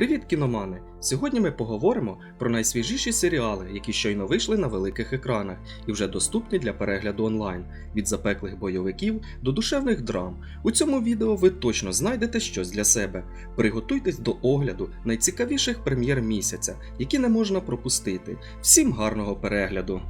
Привіт, кіномани! Сьогодні ми поговоримо про найсвіжіші серіали, які щойно вийшли на великих екранах і вже доступні для перегляду онлайн, від запеклих бойовиків до душевних драм. У цьому відео ви точно знайдете щось для себе. Приготуйтесь до огляду найцікавіших прем'єр місяця, які не можна пропустити. Всім гарного перегляду!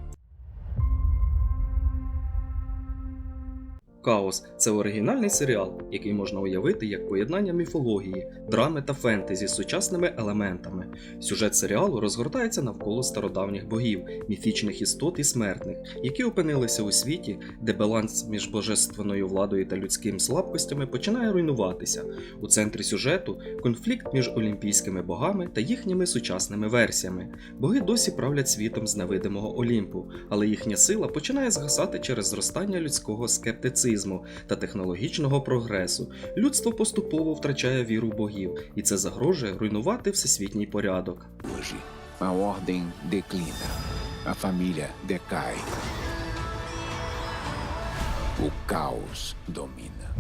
Каос це оригінальний серіал, який можна уявити як поєднання міфології, драми та фентезі з сучасними елементами. Сюжет серіалу розгортається навколо стародавніх богів, міфічних істот і смертних, які опинилися у світі, де баланс між божественною владою та людськими слабкостями починає руйнуватися. У центрі сюжету конфлікт між олімпійськими богами та їхніми сучасними версіями. Боги досі правлять світом з невидимого Олімпу, але їхня сила починає згасати через зростання людського скептицизму та технологічного прогресу. Людство поступово втрачає віру в богів, і це загрожує руйнувати всесвітній порядок. A ordem declina, a família decai. O caos domina.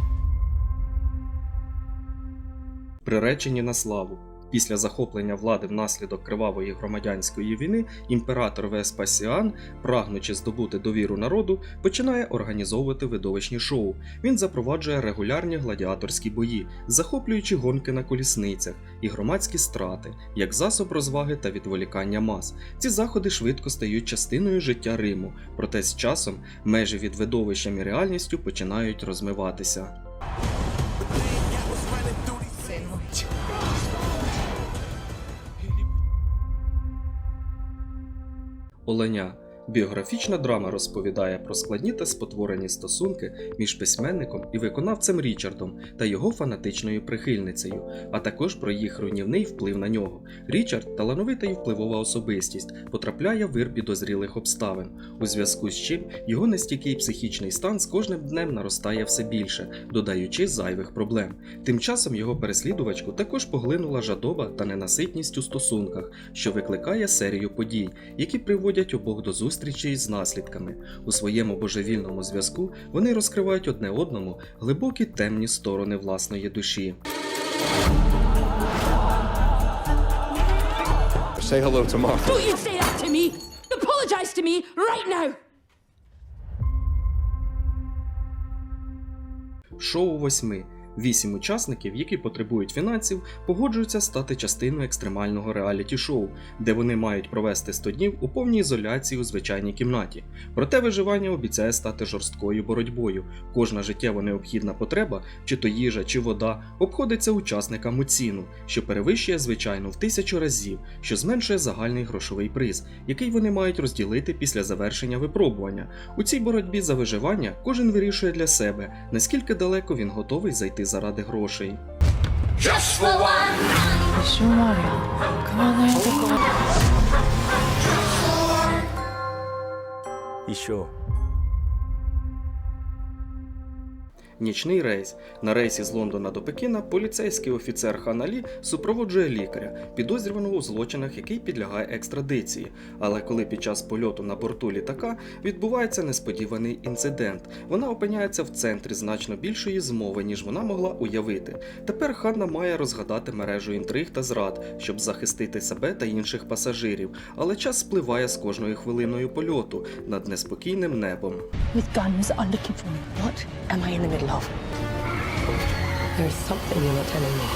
Приречені на славу. Після захоплення влади внаслідок кривавої громадянської війни імператор Веспасіан, прагнучи здобути довіру народу, починає організовувати видовищні шоу. Він запроваджує регулярні гладіаторські бої, захоплюючи гонки на колісницях і громадські страти, як засоб розваги та відволікання мас. Ці заходи швидко стають частиною життя Риму, проте з часом межі від видовищем і реальністю починають розмиватися. Оленя. Біографічна драма розповідає про складні та спотворені стосунки між письменником і виконавцем Річардом та його фанатичною прихильницею, а також про їх руйнівний вплив на нього. Річард, талановита і впливова особистість, потрапляє в вир підозрілих обставин, у зв'язку з чим його нестійкий психічний стан з кожним днем наростає все більше, додаючи зайвих проблем. Тим часом його переслідувачку також поглинула жадоба та ненаситність у стосунках, що викликає серію подій, які приводять обох до зустрічі з наслідками. У своєму божевільному зв'язку вони розкривають одне одному глибокі темні сторони власної душі. Say hello to Martha. Don't you say that to me! Apologize to me right now! Шоу восьми. Вісім учасників, які потребують фінансів, погоджуються стати частиною екстремального реаліті-шоу, де вони мають провести 100 днів у повній ізоляції у звичайній кімнаті. Проте виживання обіцяє стати жорсткою боротьбою. Кожна життєво необхідна потреба, чи то їжа, чи вода, обходиться учасникам у ціну, що перевищує звичайну в тисячу разів, що зменшує загальний грошовий приз, який вони мають розділити після завершення випробування. У цій боротьбі за виживання кожен вирішує для себе, наскільки далеко він готовий зайти заради грошей. Sure, Mario. Come on, Нічний рейс. На рейсі з Лондона до Пекіна поліцейський офіцер Ханалі супроводжує лікаря, підозрюваного у злочинах, який підлягає екстрадиції. Але коли під час польоту на борту літака відбувається несподіваний інцидент, вона опиняється в центрі значно більшої змови, ніж вона могла уявити. Тепер Ханна має розгадати мережу інтриг та зрад, щоб захистити себе та інших пасажирів. Але час спливає з кожною хвилиною польоту над неспокійним небом. With guns me. What am I in the middle of? There is something you're not telling me.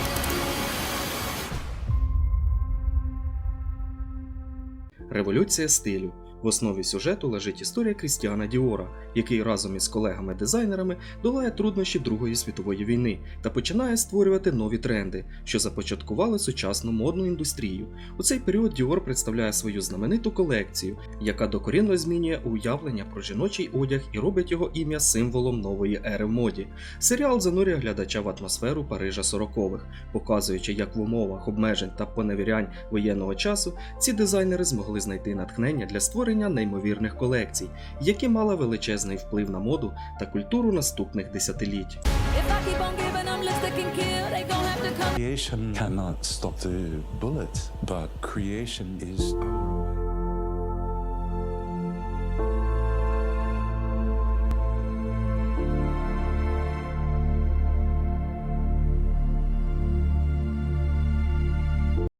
Революція стилю. В основі сюжету лежить історія Крістіана Діора, який разом із колегами-дизайнерами долає труднощі Другої світової війни та починає створювати нові тренди, що започаткували сучасну модну індустрію. У цей період Діор представляє свою знамениту колекцію, яка докорінно змінює уявлення про жіночий одяг і робить його ім'я символом нової ери в моді. Серіал занурює глядача в атмосферу Парижа 40-х, показуючи, як в умовах обмежень та поневірянь воєнного часу ці дизайнери змогли знайти натхнення для створення неймовірних колекцій, які мали величезний вплив на моду та культуру наступних десятиліть. Creation cannot stop the bullet, but creation is our way.